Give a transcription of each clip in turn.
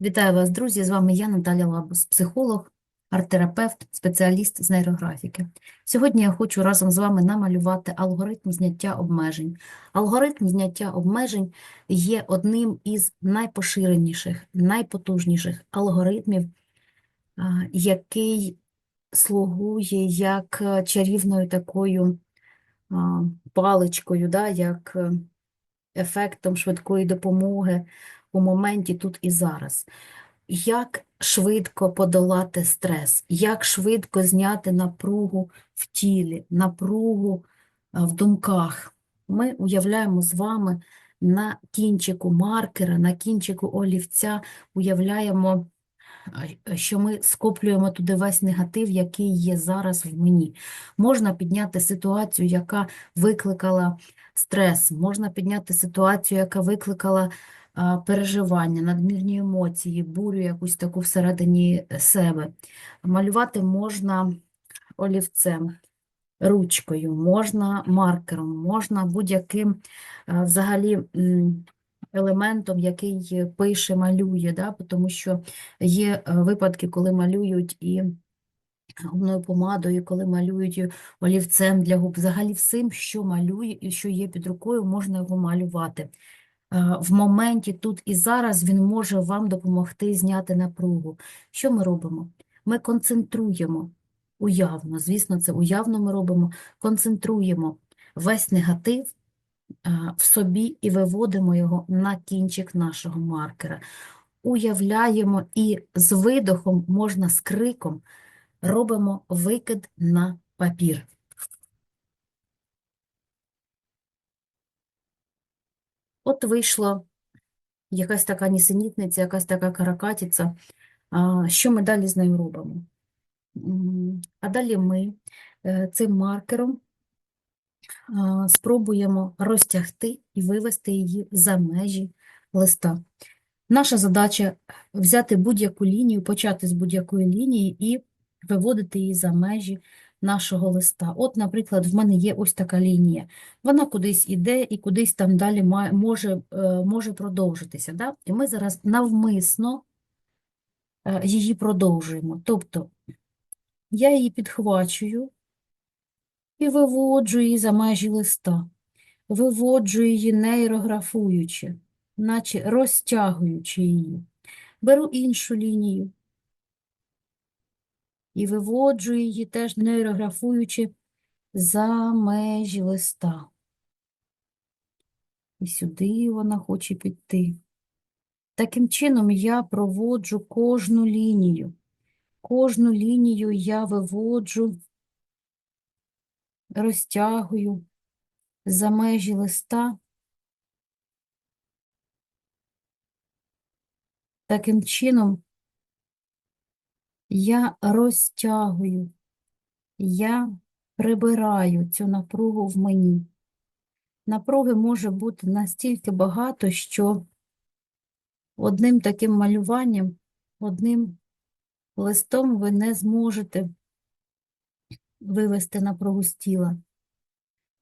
Вітаю вас, друзі! З вами я, Наталя Лабус, психолог, арт-терапевт, спеціаліст з нейрографіки. Сьогодні я хочу разом з вами намалювати алгоритм зняття обмежень. Алгоритм зняття обмежень є одним із найпоширеніших, найпотужніших алгоритмів, який слугує як е, чарівною такою паличкою, да, як е, ефектом швидкої допомоги у моменті тут і зараз. Як швидко подолати стрес, як швидко зняти напругу в тілі, напругу в думках. Ми уявляємо з вами на кінчику маркера, на кінчику олівця, уявляємо, що ми скоплюємо туди весь негатив, який є зараз в мені. Можна підняти ситуацію, яка викликала стрес, можна підняти ситуацію, яка викликала переживання, надмірні емоції, бурю якусь таку всередині себе. Малювати можна олівцем, ручкою, можна маркером, можна будь-яким взагалі елементом, який пише, малює, да? тому що є е, випадки, коли малюють і губною помадою, коли малюють олівцем для губ, взагалі всім, що малює і що є під рукою, можна його малювати. Е, В моменті тут і зараз він може вам допомогти зняти напругу. Що ми робимо? Ми концентруємо уявно, звісно, це уявно ми робимо, концентруємо весь негатив е, в собі і виводимо його на кінчик нашого маркера. Уявляємо і з видохом, можна з криком, робимо викид на папір. От вийшла якась така нісенітниця, якась така каракатиця. А, Що ми далі з нею робимо? А далі ми е, цим маркером спробуємо розтягти і вивести її за межі листа. Наша задача взяти будь-яку лінію, почати з будь-якої лінії і виводити її за межі нашого листа. От, наприклад, в мене є ось така лінія. Вона кудись іде і кудись там далі може, е, може продовжитися. Да? І ми зараз навмисно е, її продовжуємо. Тобто я її підхвачую і виводжу її за межі листа, виводжу її нейрографуючи, наче розтягуючи її. Беру іншу лінію і виводжу її теж нейрографуючи за межі листа. І сюди вона хоче піти. Таким чином я проводжу кожну лінію. Кожну лінію я виводжу, розтягую за межі листа. Таким чином я розтягую, я прибираю цю напругу в мені. Напруги може бути настільки багато, що одним таким малюванням, одним листом ви не зможете вивести напругу з тіла.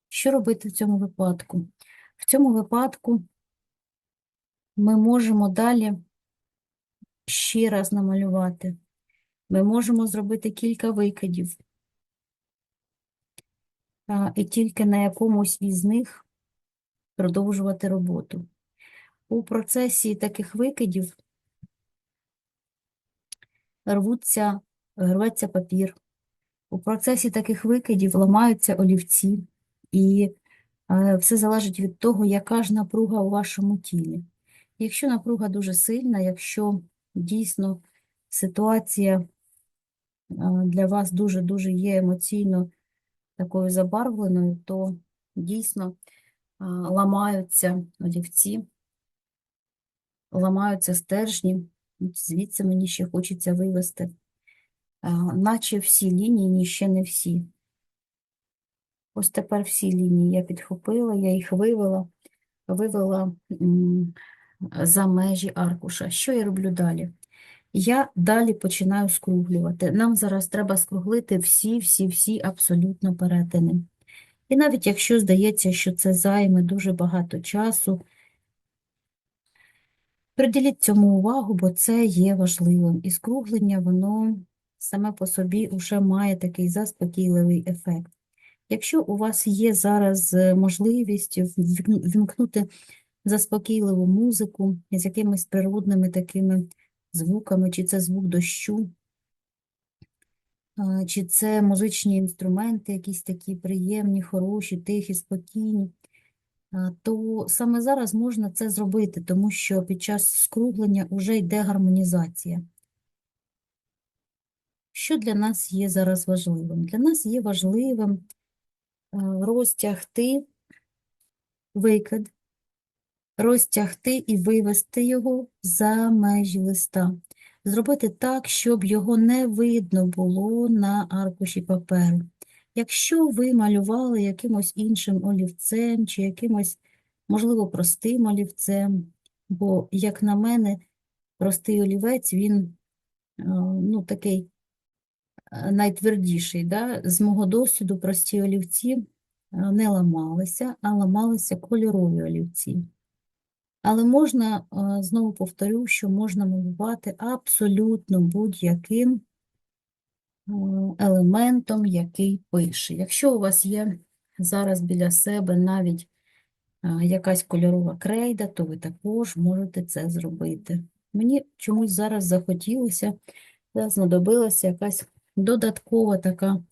Що робити в цьому випадку? В цьому випадку ми можемо далі ще раз намалювати. Ми можемо зробити кілька викидів, і тільки на якомусь із них продовжувати роботу. У процесі таких викидів рвуться, рветься папір. У процесі таких викидів ламаються олівці, і е, все залежить від того, яка ж напруга у вашому тілі. Якщо напруга дуже сильна, якщо дійсно ситуація для вас дуже-дуже є емоційно такою забарвленою, то дійсно ламаються олівці, ламаються стержні, звідси мені ще хочеться вивести, наче всі лінії, ні, ще не всі. Ось тепер всі лінії я підхопила, я їх вивела, вивела за межі аркуша. Що я роблю далі? Я далі починаю скруглювати. Нам зараз треба скруглити всі-всі-всі абсолютно перетини. І навіть якщо здається, що це займе дуже багато часу, Приділіть цьому увагу, бо це є важливим. І скруглення, воно саме по собі вже має такий заспокійливий ефект. Якщо у вас є зараз е, можливість вімкнути заспокійливу музику з якимись природними такими звуками, чи це звук дощу, чи це музичні інструменти, якісь такі приємні, хороші, тихі, спокійні, то саме зараз можна це зробити, тому що під час скруглення вже йде гармонізація. Що для нас є зараз важливим? Для нас є важливим розтягти викид, розтягти і вивести його за межі листа. Зробити так, щоб його не видно було на аркуші паперу. Якщо ви малювали якимось іншим олівцем чи якимось, можливо, простим олівцем, бо, як на мене, простий олівець, він е, ну, такий е, найтвердіший. Да? З мого досвіду прості олівці е, не ламалися, а ламалися кольорові олівці. Але можна, е, знову повторю, що можна малювати абсолютно будь-яким е, елементом, який пише. Якщо у вас є зараз біля себе навіть е, якась кольорова крейда, то ви також можете це зробити. Мені чомусь зараз захотілося, знадобилася якась додаткова така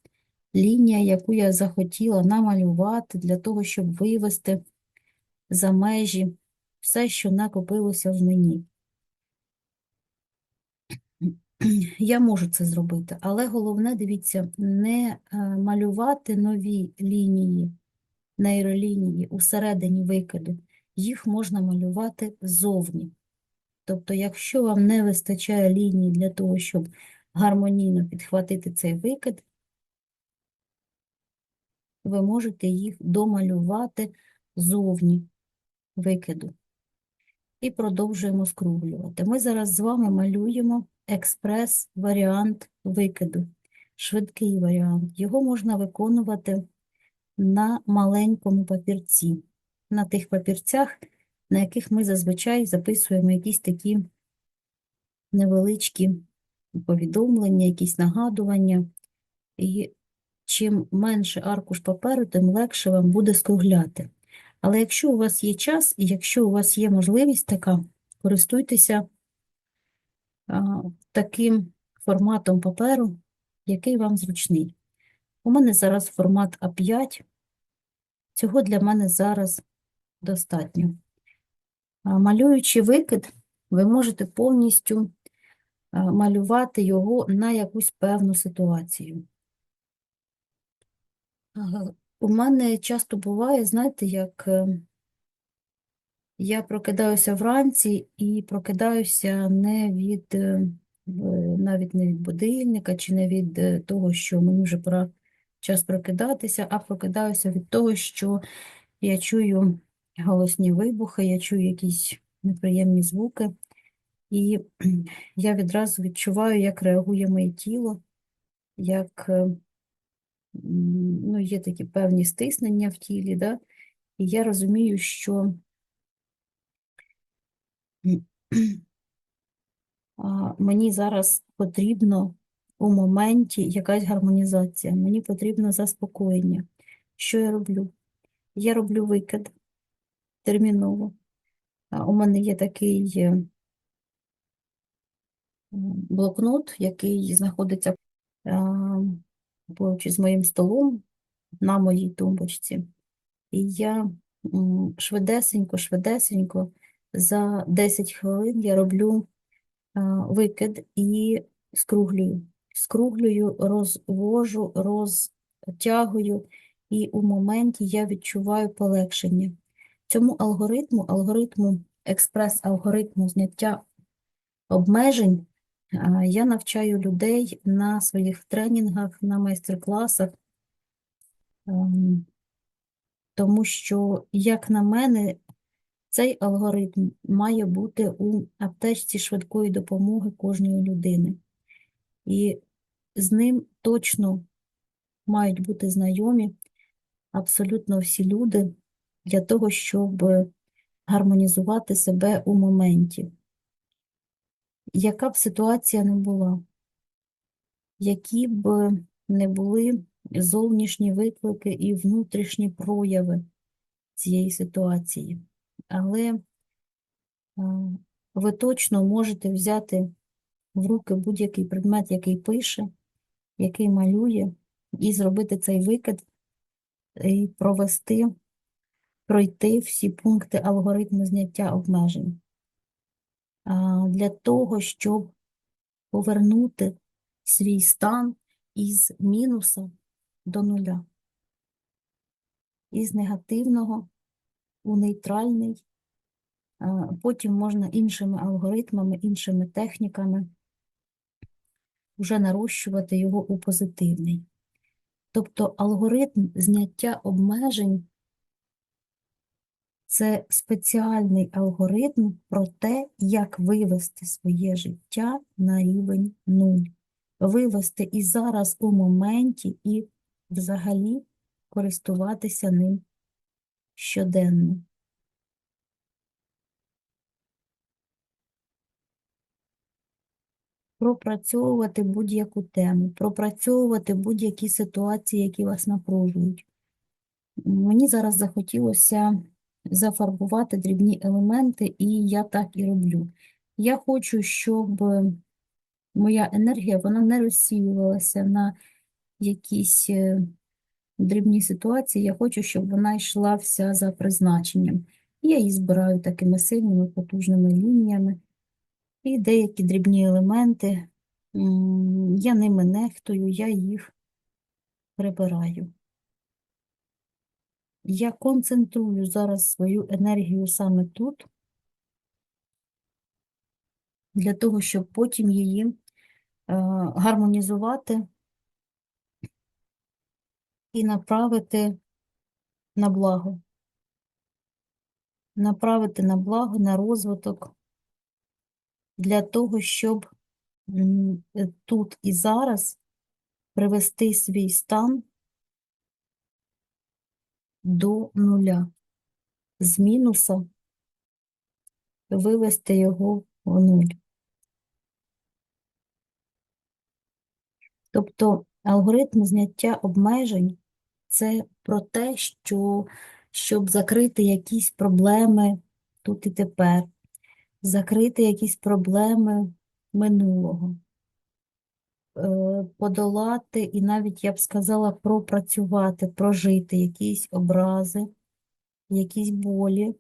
лінія, яку я захотіла намалювати для того, щоб вивести за межі все, що накопилося в мені. Я можу це зробити, але головне, дивіться, не е, малювати нові лінії, нейролінії усередині викиду. Їх можна малювати ззовні. Тобто, якщо вам не вистачає лінії для того, щоб гармонійно підхватити цей викид, ви можете їх домалювати зовні викиду. І продовжуємо скруглювати. Ми зараз з вами малюємо експрес-варіант викиду, швидкий варіант. Його можна виконувати на маленькому папірці, на тих папірцях, на яких ми зазвичай записуємо якісь такі невеличкі повідомлення, якісь нагадування. І чим менше аркуш паперу, тим легше вам буде скругляти. Але якщо у вас є час і якщо у вас є можливість така, користуйтеся таким форматом паперу, який вам зручний. У мене зараз формат А5, цього для мене зараз достатньо. Малюючи викид, ви можете повністю малювати його на якусь певну ситуацію. У мене часто буває, знаєте, як е, я прокидаюся вранці і прокидаюся не від е, навіть не від будильника чи не від е, того, що мені вже пора час прокидатися, а прокидаюся від того, що я чую голосні вибухи, я чую якісь неприємні звуки, і я відразу відчуваю, як реагує моє тіло, як ну, є такі певні стиснення в тілі, да? І я розумію, що мені зараз потрібно у моменті якась гармонізація, мені потрібно заспокоєння. Що я роблю? Я роблю викид терміново. У мене є такий е, блокнот, який знаходиться поруч із моїм столом на моїй тумбочці. І я швидесенько, швидесенько за 10 хвилин я роблю викид і скруглюю. Скруглюю, розвожу, розтягую, і у моменті я відчуваю полегшення. Цьому алгоритму, алгоритму, експрес-алгоритму зняття обмежень я навчаю людей на своїх тренінгах, на майстер-класах. Ем, тому що, як на мене, цей алгоритм має бути у аптечці швидкої допомоги кожної людини. І з ним точно мають бути знайомі абсолютно всі люди для того, щоб гармонізувати себе у моменті. Яка б ситуація не була, які б не були зовнішні виклики і внутрішні прояви цієї ситуації. Але е, ви точно можете взяти в руки будь-який предмет, який пише, який малює, і зробити цей викид, і провести, пройти всі пункти алгоритму зняття обмежень. Для того, щоб повернути свій стан із мінуса до нуля, із негативного у нейтральний. Потім можна іншими алгоритмами, іншими техніками вже нарощувати його у позитивний. Тобто алгоритм зняття обмежень це спеціальний алгоритм про те, як вивести своє життя на рівень нуль. Вивести і зараз у моменті, і взагалі користуватися ним щоденно. Пропрацьовувати будь-яку тему, пропрацьовувати будь-які ситуації, які вас напружують. Мені зараз захотілося зафарбувати дрібні елементи, і я так і роблю. Я хочу, щоб моя енергія вона не розсіювалася на якісь е, дрібні ситуації. Я хочу, щоб вона йшла вся за призначенням. Я її збираю такими сильними, потужними лініями. І деякі дрібні елементи, я ними нехтую, я їх прибираю. Я концентрую зараз свою енергію саме тут, для того, щоб потім її е, гармонізувати і направити на благо. Направити на благо, на розвиток, для того, щоб тут і зараз привести свій стан до нуля, з мінуса вивести його в нуль. Тобто алгоритм зняття обмежень це про те, що щоб закрити якісь проблеми тут і тепер, закрити якісь проблеми минулого. Е, подолати і навіть, я б сказала, пропрацювати, прожити якісь образи, якісь болі.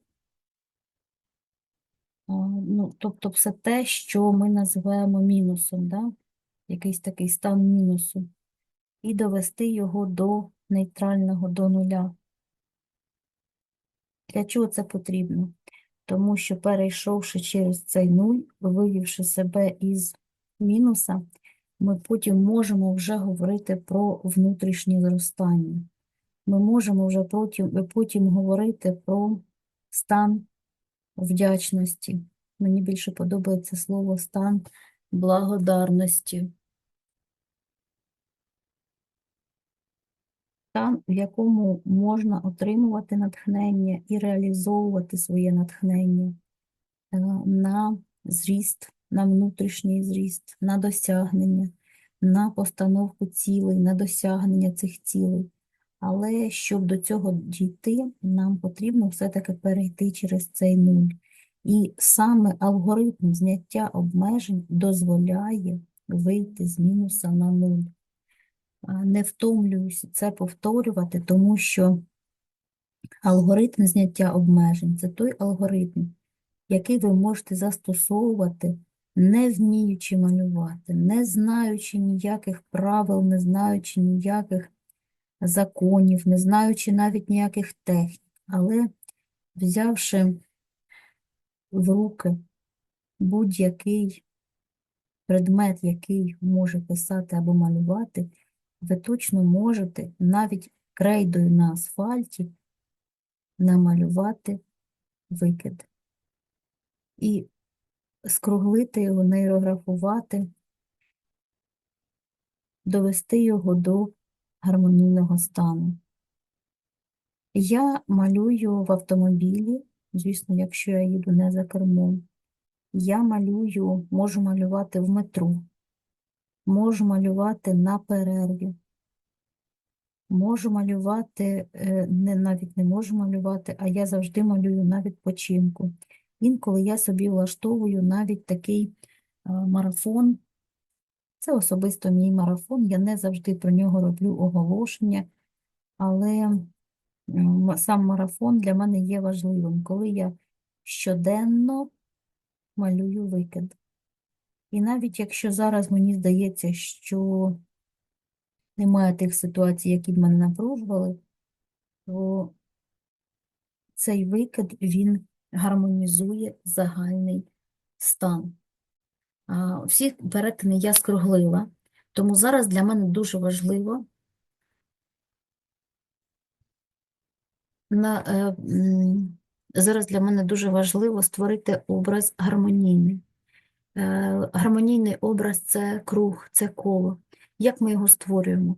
Ну, Тобто все те, що ми називаємо мінусом, да? якийсь такий стан мінусу, і довести його до нейтрального, до нуля. Для чого це потрібно? Тому що, перейшовши через цей нуль, вивівши себе із мінуса, ми потім можемо вже говорити про внутрішнє зростання. Ми можемо вже потім, потім говорити про стан вдячності. Мені більше подобається слово стан благодарності. Стан, в якому можна отримувати натхнення і реалізовувати своє натхнення е, на зріст на внутрішній зріст, на досягнення, на постановку цілей, на досягнення цих цілей. Але щоб до цього дійти, нам потрібно все-таки перейти через цей нуль. І саме алгоритм зняття обмежень дозволяє вийти з мінуса на нуль. Не втомлююся це повторювати, тому що алгоритм зняття обмежень це той алгоритм, який ви можете застосовувати не вміючи малювати, не знаючи ніяких правил, не знаючи ніяких законів, не знаючи навіть ніяких технік, але взявши в руки будь-який предмет, який може писати або малювати, ви точно можете навіть крейдою на асфальті намалювати викид. І скруглити його, нейрографувати, довести його до гармонійного стану. Я малюю в автомобілі, звісно, якщо я їду не за кермом. Я малюю, можу малювати в метро, можу малювати на перерві, можу малювати, е, не, навіть не можу малювати, а я завжди малюю на відпочинку. Інколи я собі влаштовую навіть такий е, марафон. Це особисто мій марафон, я не завжди про нього роблю оголошення, але сам марафон для мене є важливим, коли я щоденно малюю викид. І навіть якщо зараз мені здається, що немає тих ситуацій, які б мене напружували, то цей викид, він гармонізує загальний стан. Всі перетини я скруглила, тому зараз для мене дуже важливо на, е, зараз для мене дуже важливо створити образ гармонійний. Е, Гармонійний образ це круг, це коло. Як ми його створюємо?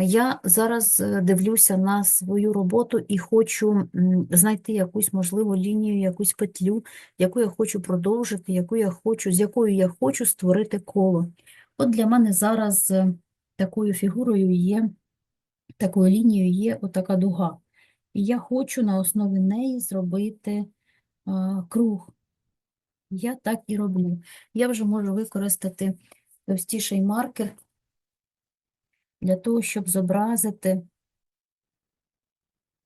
Я зараз е, дивлюся на свою роботу і хочу знайти якусь можливу лінію, якусь петлю, яку я хочу продовжити, яку я хочу, з якою я хочу створити коло. От для мене зараз е, такою фігурою є, такою лінією є отака дуга. І я хочу на основі неї зробити а, круг. Я так і роблю. Я вже можу використати товстіший маркер для того, щоб зобразити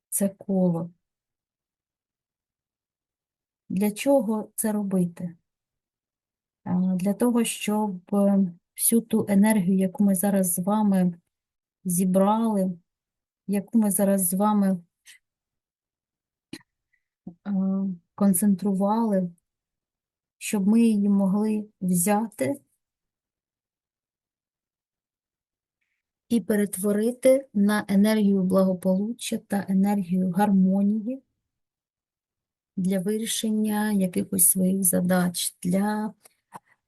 це коло. Для чого це робити? Для того, щоб е, всю ту енергію, яку ми зараз з вами зібрали, яку ми зараз з вами концентрували, щоб ми її могли взяти і перетворити на енергію благополуччя та енергію гармонії для вирішення якихось своїх задач, для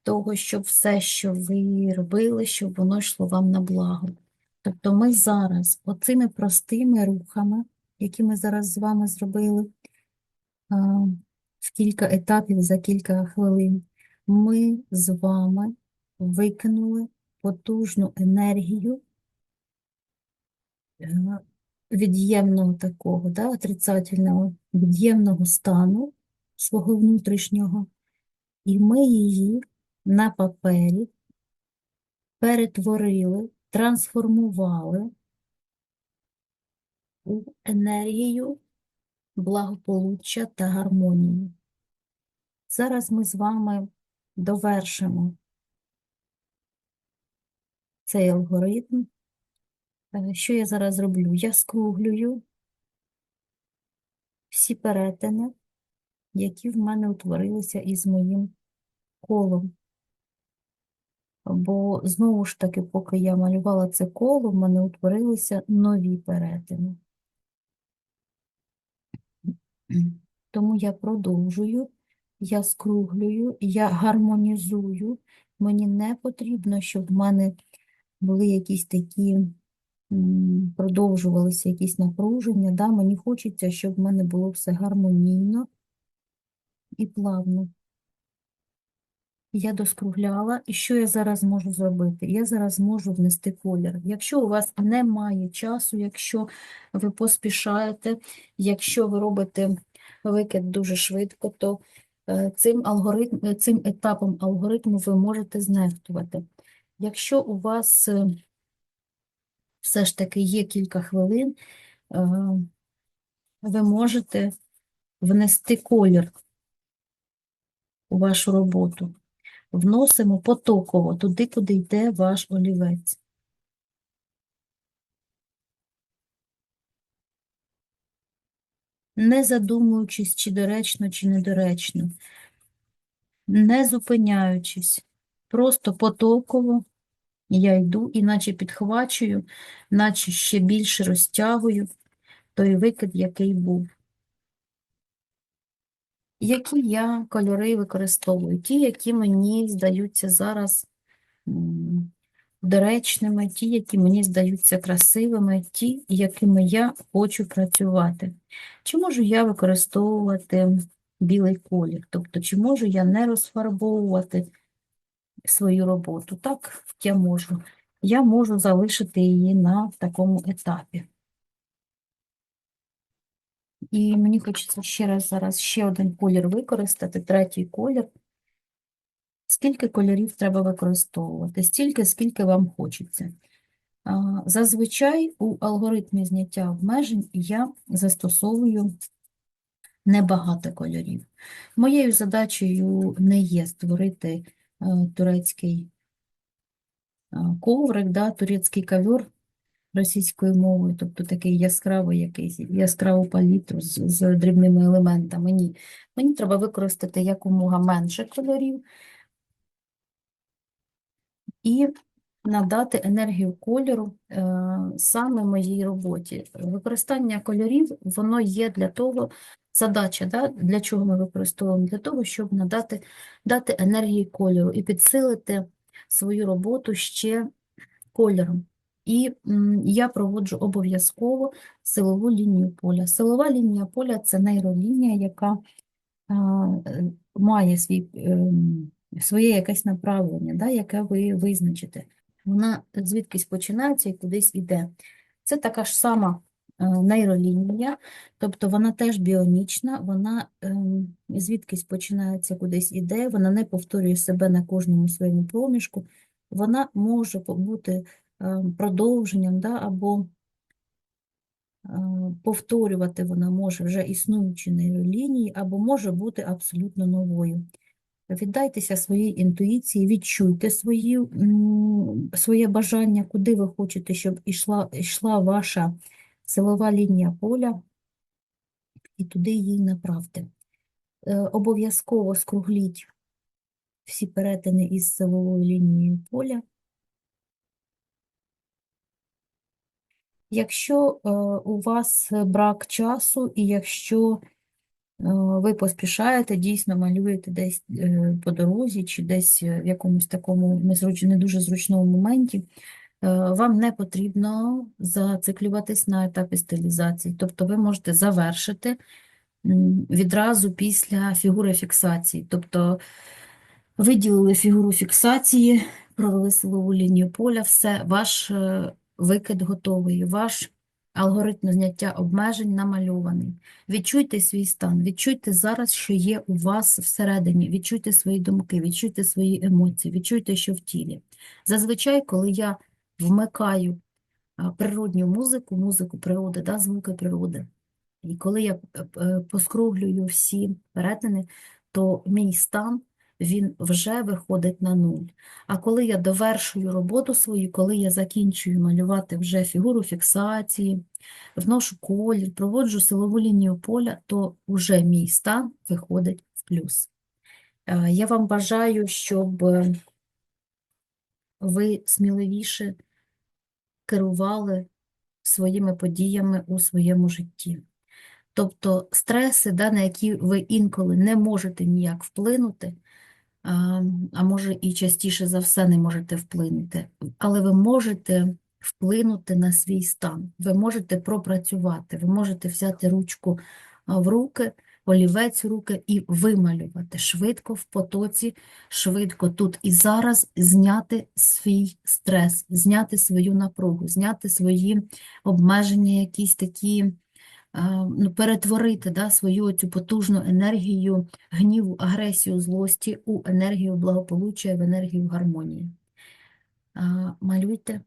того, щоб все, що ви робили, щоб воно йшло вам на благо. Тобто ми зараз оцими простими рухами, які ми зараз з вами зробили в кілька етапів за кілька хвилин, ми з вами викинули потужну енергію від'ємного такого, да, отрицательного, від'ємного стану свого внутрішнього, і ми її на папері перетворили, трансформували у енергію благополуччя та гармонії. Зараз ми з вами довершимо цей алгоритм. Е, Що я зараз роблю? Я скруглюю всі перетини, які в мене утворилися із моїм колом. Бо, знову ж таки, поки я малювала це коло, в мене утворилися нові перетини. Тому я продовжую, я скруглюю, я гармонізую. Мені не потрібно, щоб в мене були якісь такі, продовжувалися якісь напруження. Да? Мені хочеться, щоб в мене було все гармонійно і плавно. Я доскругляла, і що я зараз можу зробити? Я зараз можу внести колір. Якщо у вас немає часу, якщо ви поспішаєте, якщо ви робите викид дуже швидко, то е, цим алгоритм, цим етапом алгоритму ви можете знехтувати. Якщо у вас е, все ж таки є кілька хвилин, е, ви можете внести колір у вашу роботу. Вносимо потоково туди, куди йде ваш олівець. Не задумуючись, чи доречно, чи недоречно, не зупиняючись, просто потоково я йду, і наче підхвачую, наче ще більше розтягую той викид, який був. Які я кольори використовую? Ті, які мені здаються зараз доречними, ті, які мені здаються красивими, ті, якими я хочу працювати. Чи можу я використовувати білий колір. Тобто, чи можу я не розфарбовувати свою роботу? Так, я можу. Я можу залишити її на такому етапі. І мені хочеться ще раз зараз ще один колір використати, третій колір. Скільки кольорів треба використовувати? Стільки, скільки вам хочеться. Зазвичай у алгоритмі зняття обмежень я застосовую небагато кольорів. Моєю задачею не є створити турецький е, коврик, да, турецький ковер російською мовою, тобто такий яскравий якийсь, яскраву палітру з, з дрібними елементами. Ні. Мені треба використати якомога менше кольорів і надати енергію кольору е, саме моїй роботі. Використання кольорів, воно є для того, задача, да, для чого ми використовуємо? Для того, щоб надати дати енергії кольору і підсилити свою роботу ще кольором. І я проводжу обов'язково силову лінію поля. Силова лінія поля це нейролінія, яка е, має свій, ем, своє якесь направлення, да, яке ви визначите. Вона звідкись починається і кудись іде. Це така ж сама нейролінія, тобто вона теж біонічна, вона ем, звідкись починається, кудись іде, вона не повторює себе на кожному своєму проміжку, вона може бути ем, продовженням, да, або е, повторювати вона може вже існуючі нейролінії, або може бути абсолютно новою. Віддайтеся своїй інтуїції, відчуйте свої, своє бажання, куди ви хочете, щоб йшла, йшла ваша силова лінія поля, і туди її направте. Е, Обов'язково скругліть всі перетини із силовою лінією поля. Якщо е, у вас брак часу, і якщо е, ви поспішаєте, дійсно малюєте десь по дорозі чи десь в якомусь такому не дуже зручному моменті, вам не потрібно зациклюватись на етапі стилізації. Тобто ви можете завершити відразу після фігури фіксації. Тобто виділили фігуру фіксації, провели силову лінію поля, все, ваш е, викид готовий, ваш алгоритм зняття обмежень намальований. Відчуйте свій стан, відчуйте зараз, що є у вас всередині, відчуйте свої думки, відчуйте свої емоції, відчуйте, що в тілі. Зазвичай, коли я вмикаю природню музику, музику природи, да, звуки природи, і коли я е, е, поскруглюю всі перетини, то мій стан він вже виходить на нуль. А коли я довершую роботу свою, коли я закінчую малювати вже фігуру фіксації, вношу колір, проводжу силову лінію поля, то вже мій стан виходить в плюс. Е, Я вам бажаю, щоб ви сміливіше керували своїми подіями у своєму житті. Тобто стреси, да, на які ви інколи не можете ніяк вплинути, а, а може і частіше за все не можете вплинути, але ви можете вплинути на свій стан, ви можете пропрацювати, ви можете взяти ручку в руки, олівець руки і вималювати швидко в потоці, швидко тут і зараз зняти свій стрес, зняти свою напругу, зняти свої обмеження, якісь такі ну, перетворити да, свою цю потужну енергію гніву, агресію, злості у енергію благополуччя, в енергію гармонії. Малюйте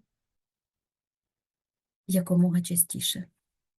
якомога частіше.